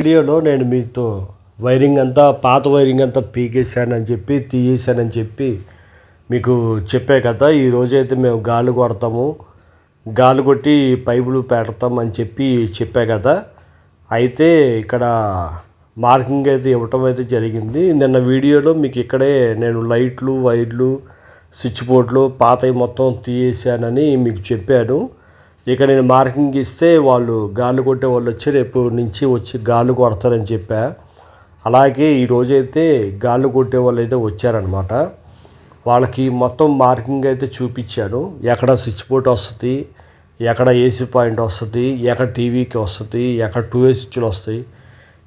వీడియోలో నేను మీతో వైరింగ్ అంతా పాత వైరింగ్ అంతా పీకేశానని చెప్పి తీయేశానని చెప్పి మీకు చెప్పే కదా. ఈరోజైతే మేము గాలి కొడతాము. గాలి కొట్టి పైపులు పెడతాం అని చెప్పి చెప్పే కదా. అయితే ఇక్కడ మార్కింగ్ అయితే ఇవ్వటం అయితే జరిగింది. నిన్న వీడియోలో మీకు ఇక్కడే నేను లైట్లు వైర్లు స్విచ్ బోర్డులు పాతవి మొత్తం తీయేశానని మీకు చెప్పాను. ఇక నేను మార్కింగ్ ఇస్తే వాళ్ళు గాలి కొట్టే వాళ్ళు వచ్చి రేపు నుంచి వచ్చి గాలు కొడతారని చెప్పా. అలాగే ఈరోజైతే గాలు కొట్టే వాళ్ళు అయితే వచ్చారనమాట వాళ్ళకి మొత్తం మార్కింగ్ అయితే చూపించాను. ఎక్కడ స్విచ్ బోర్డ్ వస్తుంది ఎక్కడ ఏసీ పాయింట్ వస్తుంది ఎక్కడ టీవీకి వస్తుంది ఎక్కడ టూ ఏ స్విచ్లు వస్తాయి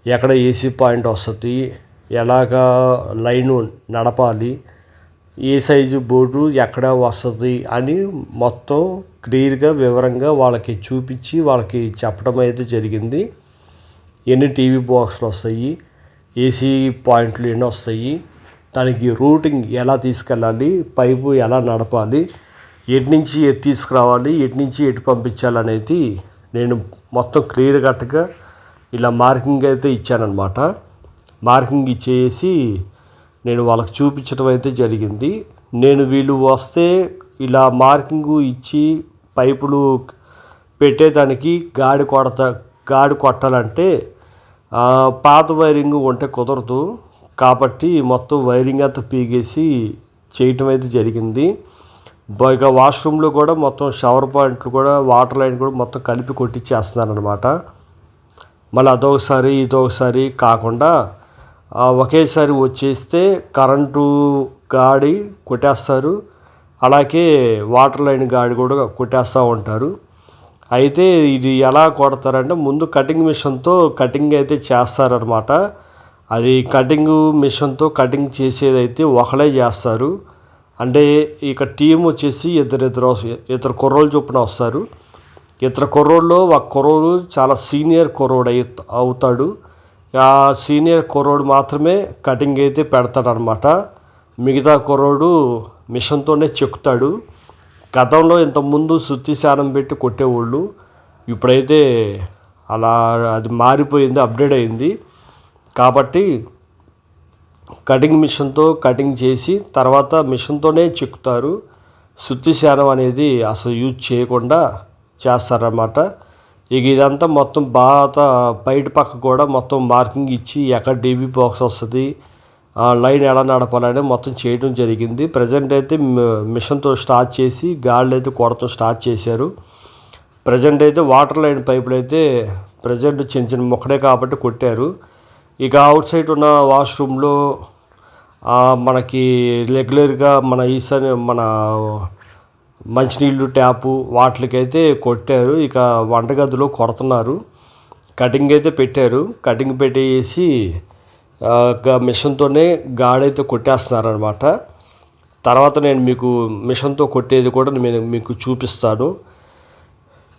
ఎక్కడ ఏసీ పాయింట్ వస్తుంది ఎలాగా లైను నడపాలి ఏ సైజు బోర్డు ఎక్కడ వస్తుంది అని మొత్తం క్లియర్గా వివరంగా వాళ్ళకి చూపించి వాళ్ళకి చెప్పడం అయితే జరిగింది. ఎన్ని టీవీ బాక్స్లు వస్తాయి ఏసీ పాయింట్లు ఎన్ని వస్తాయి దానికి రూటింగ్ ఎలా తీసుకెళ్ళాలి పైపు ఎలా నడపాలి ఎటు నుంచి ఎటు తీసుకురావాలి ఎటు నుంచి ఎటు పంపించాలనేది నేను మొత్తం క్లియర్ కట్గా ఇలా మార్కింగ్ అయితే ఇచ్చానమాట మార్కింగ్ ఇచ్చేసి నేను వాళ్ళకి చూపించడం అయితే జరిగింది. నేను వీళ్ళు వస్తే ఇలా మార్కింగ్ ఇచ్చి పైపులు పెట్టేదానికి గాడి కొడత గాడి కొట్టాలంటే పాత వైరింగ్ ఉంటే కుదరదు. కాబట్టి మొత్తం వైరింగ్ అంతా పీగేసి చేయటం అయితే జరిగింది. ఇక వాష్రూమ్లో కూడా మొత్తం షవర్ పాయింట్లు కూడా వాటర్ లైన్ కూడా మొత్తం కలిపి కొట్టించేస్తున్నారనమాట మళ్ళీ అదొకసారి ఇదొకసారి కాకుండా ఒకేసారి వచ్చేస్తే కరెంటు గాడి కొట్టేస్తారు. అలాగే వాటర్ లైన్ గాడి కూడా కొట్టేస్తూ ఉంటారు. అయితే ఇది ఎలా కొడతారంటే ముందు కటింగ్ మిషన్తో కటింగ్ అయితే చేస్తారనమాట అది కటింగ్ మిషన్తో కటింగ్ చేసేదైతే ఒకలే చేస్తారు. అంటే ఇక టీం వచ్చేసి ఇద్దరిద్దరు ఇద్దరు ఇద్దరు కుర్రోళ్ళు చొప్పున వస్తారు. ఇద్దరు కుర్రోళ్ళు ఒక కుర్రోడు చాలా సీనియర్ కుర్రోడు అవుతాడు. ఆ సీనియర్ కుర్రోడు మాత్రమే కటింగ్ అయితే పెడతాడనమాట మిగతా కుర్రోడు మిషన్తోనే చెక్కుతాడు. గతంలో ఇంతకుముందు సుత్తి శానం పెట్టి కొట్టేవాళ్ళు. ఇప్పుడైతే అలా అది మారిపోయింది అప్డేట్ అయింది. కాబట్టి కటింగ్ మిషన్తో కటింగ్ చేసి తర్వాత మిషన్తోనే చెక్కుతారు. శుద్ధి శానం అనేది అసలు యూజ్ చేయకుండా చేస్తారన్నమాట. ఇక ఇదంతా మొత్తం బాగా బయట పక్క కూడా మొత్తం మార్కింగ్ ఇచ్చి ఎక్కడ డీబీ బాక్స్ వస్తుంది లైన్ ఎలా నడపాలని మొత్తం చేయడం జరిగింది. ప్రజెంట్ అయితే మిషన్తో స్టార్ట్ చేసి గాళ్ళు అయితే కొడతాం స్టార్ట్ చేశారు. ప్రజెంట్ అయితే వాటర్ లైన్ పైపులు అయితే ప్రజెంట్ చిన్న చిన్న మొక్కడే కాబట్టి కొట్టారు. ఇక అవుట్ సైడ్ ఉన్న వాష్రూమ్లో మనకి రెగ్యులర్గా మన ఈశాన్య మన మంచినీళ్ళు ట్యాపు వాటికైతే కొట్టారు. ఇక వంటగదిలో కొడుతున్నారు. కటింగ్ అయితే పెట్టారు. కటింగ్ పెట్టేసి మిషన్తోనే గాడైతే కొట్టేస్తున్నారనమాట తర్వాత నేను మీకు మిషన్తో కొట్టేది కూడా నేను మీకు చూపిస్తాను.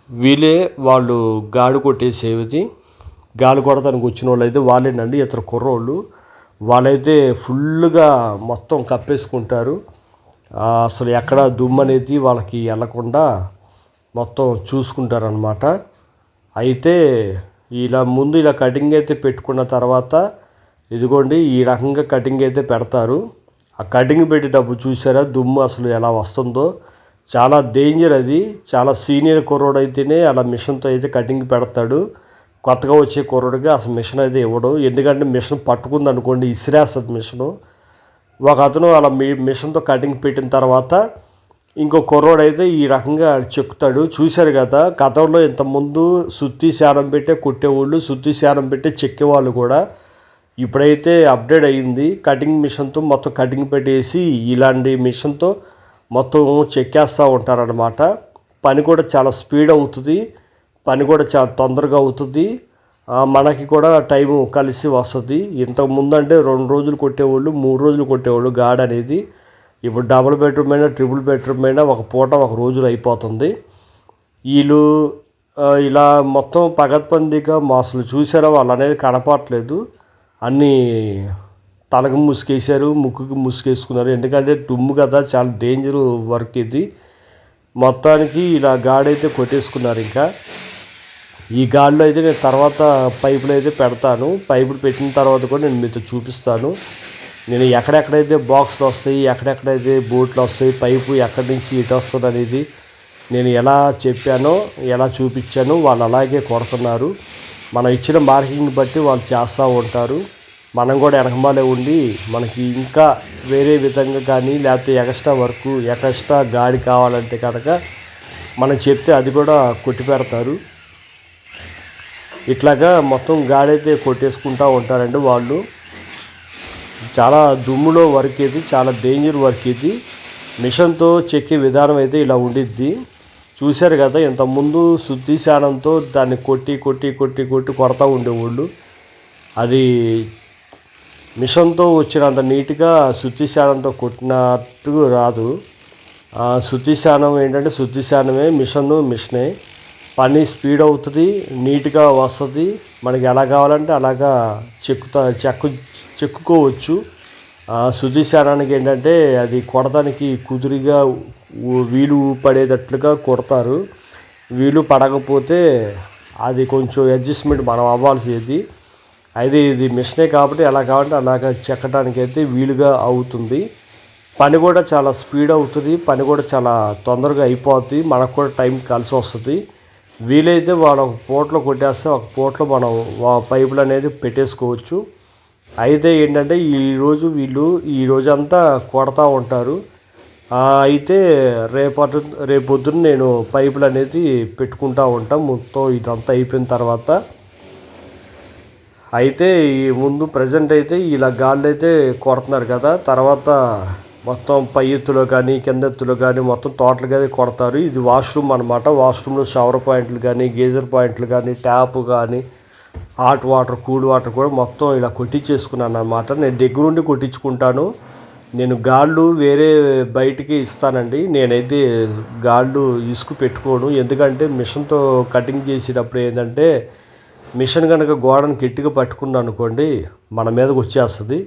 వీళ్ళే వాళ్ళు గాడి కొట్టేసేది గాలి కొడతానికి వచ్చిన వాళ్ళు అయితే వాళ్ళేనండి ఇతర కుర్రోళ్ళు. వాళ్ళైతే ఫుల్గా మొత్తం కప్పేసుకుంటారు. అసలు ఎక్కడ దుమ్ము అనేది వాళ్ళకి వెళ్ళకుండా మొత్తం చూసుకుంటారనమాట అయితే ఇలా ముందు ఇలా కటింగ్ అయితే పెట్టుకున్న తర్వాత ఇదిగోండి ఈ రకంగా కటింగ్ అయితే పెడతారు. ఆ కటింగ్ పెట్టేటప్పుడు చూసారా? దుమ్ము అసలు ఎలా వస్తుందో. చాలా డేంజర్ అది. చాలా సీనియర్ కుర్రోడు అయితేనే అలా మిషన్తో అయితే కటింగ్ పెడతాడు. కొత్తగా వచ్చే కుర్రోడికి అసలు మిషన్ అయితే ఇవ్వడం. ఎందుకంటే మిషన్ పట్టుకుందనుకోండి ఇసిరేస్తుంది మిషను. ఒక అతను అలా మీ మిషన్తో కటింగ్ పెట్టిన తర్వాత ఇంకో కుర్రోడైతే ఈ రకంగా చెప్తాడు చూశారు కదా గతంలో ఇంతకుముందు సుత్తి శానం పెట్టే కొట్టేవాళ్ళు సుత్తి శానం పెట్టే చెక్కేవాళ్ళు కూడా ఇప్పుడైతే అప్డేట్ అయ్యింది కటింగ్ మిషన్తో మొత్తం కటింగ్ పెట్టేసి ఇలాంటి మిషన్తో మొత్తం చెక్కేస్తూ ఉంటారనమాట పని కూడా చాలా స్పీడ్ అవుతుంది. పని కూడా చాలా తొందరగా అవుతుంది. మనకి కూడా టైం కలిసి వస్తుంది. ఇంతకు ముందంటే రెండు రోజులు కొట్టేవాళ్ళు మూడు రోజులు కొట్టేవాళ్ళు గాడ్ అనేది. ఇప్పుడు డబుల్ బెడ్రూమ్ అయినా ట్రిపుల్ బెడ్రూమ్ అయినా ఒక పూట ఒక రోజులు అయిపోతుంది. వీళ్ళు ఇలా మొత్తం పగత్బందీగా అసలు చూసారో వాళ్ళు అనేది కనపడట్లేదు. అన్నీ తలకు ముసుకేసారు ముక్కుకి ముసుకేసుకున్నారు. ఎందుకంటే తుమ్ము కదా చాలా డేంజర్ వర్క్ ఇది. మొత్తానికి ఇలా గాడైతే కొట్టేసుకున్నారు ఇంకా. ఈ గాల్లో అయితే నేను తర్వాత పైపులు అయితే పెడతాను. పైపులు పెట్టిన తర్వాత కూడా నేను మీతో చూపిస్తాను. నేను ఎక్కడెక్కడైతే బాక్స్లు వస్తాయి ఎక్కడెక్కడైతే బూట్లు వస్తాయి పైపు ఎక్కడి నుంచి ఇటు వస్తుంది అనేది నేను ఎలా చెప్పానో ఎలా చూపించానో వాళ్ళు అలాగే కొడుతున్నారు. మనం ఇచ్చిన మార్కింగ్ని బట్టి వాళ్ళు చేస్తూ ఉంటారు. మనం కూడా వెనకమాలే ఉండి మనకి ఇంకా వేరే విధంగా కానీ లేకపోతే ఎక్స్ట్రా వర్క్ ఎక్స్ట్రా గాడి కావాలంటే కనుక మనం చెప్తే అది కూడా కొట్టి పెడతారు ఇట్లాగా మొత్తం గాడైతే కొట్టేసుకుంటూ ఉంటారండి వాళ్ళు. చాలా దుమ్ములో వర్క్ ఇది చాలా డేంజర్ వర్క్ ఇది మిషన్తో చెక్కే విధానం అయితే ఇలా ఉండిద్ది. చూశారు కదా ఇంతకుముందు శుద్ధి శానంతో దాన్ని కొట్టి కొట్టి కొట్టి కొట్టి కొడతా ఉండేవాళ్ళు. అది మిషన్తో వచ్చినంత నీట్గా శుద్ధి శానంతో కొట్టినట్టు రాదు. శుద్ధి శానం ఏంటంటే శుద్ధి శానమే మిషన్ మిషనే. పని స్పీడ్ అవుతుంది నీట్గా వస్తుంది. మనకి ఎలా కావాలంటే అలాగా చెక్కుతా చెక్కు చెక్కుకోవచ్చు. శుద్ధి శానానికి ఏంటంటే అది కొడతానికి కుదురుగా వీలు పడేటట్లుగా కొడతారు. వీలు పడకపోతే అది కొంచెం అడ్జస్ట్మెంట్ మనం అవ్వాల్సింది. అయితే ఇది మిషనే కాబట్టి ఎలా కావాలంటే అలాగ చెక్కడానికి అయితే వీలుగా అవుతుంది. పని కూడా చాలా స్పీడ్ అవుతుంది పని కూడా చాలా తొందరగా అయిపోద్ది. మనకు కూడా టైం కలిసి వస్తుంది వీలైతే వాళ్ళ ఒక పూటలో కొట్టేస్తే ఒక పోట్లో మనం పైపులు అనేది పెట్టేసుకోవచ్చు. అయితే ఏంటంటే ఈరోజు వీళ్ళు ఈ రోజంతా కొడతా ఉంటారు. అయితే రేపటి రేపొద్దున నేను పైపులు అనేది పెట్టుకుంటా ఉంటాం. మొత్తం ఇదంతా అయిపోయిన తర్వాత అయితే ఈ ముందు ప్రజెంట్ అయితే ఇలా గాళ్ళు అయితే కొడుతున్నారు కదా. తర్వాత మొత్తం పై ఎత్తులో కానీ కింద ఎత్తులో కానీ మొత్తం తోటలు కానీ కొడతారు. ఇది వాష్రూమ్ అనమాట వాష్రూమ్లో షవర్ పాయింట్లు కానీ గేజర్ పాయింట్లు కానీ ట్యాప్ కానీ హాట్ వాటర్ కూల్ వాటర్ కూడా మొత్తం ఇలా కొట్టించేసుకున్నాను అనమాట నేను దగ్గరుండి కొట్టించుకుంటాను. నేను గాళ్ళు వేరే బయటికి ఇస్తానండి. నేనైతే గాళ్ళు ఇసుకు పెట్టుకోను. ఎందుకంటే మిషన్తో కటింగ్ చేసేటప్పుడు ఏంటంటే మిషన్ కనుక గోడను గట్టిగా పట్టుకున్నాను అనుకోండి మన మీదకి వచ్చేస్తుంది.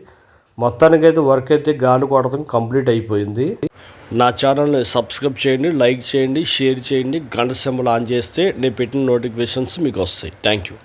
మొత్తానికైతే వర్క్ అయితే గాలి కొడతాం కంప్లీట్ అయిపోయింది. నా ఛానల్ని సబ్స్క్రైబ్ చేయండి లైక్ చేయండి షేర్ చేయండి. గంట సింబల్ ఆన్ చేస్తే నేను పెట్టిన నోటిఫికేషన్స్ మీకు వస్తాయి. Thank you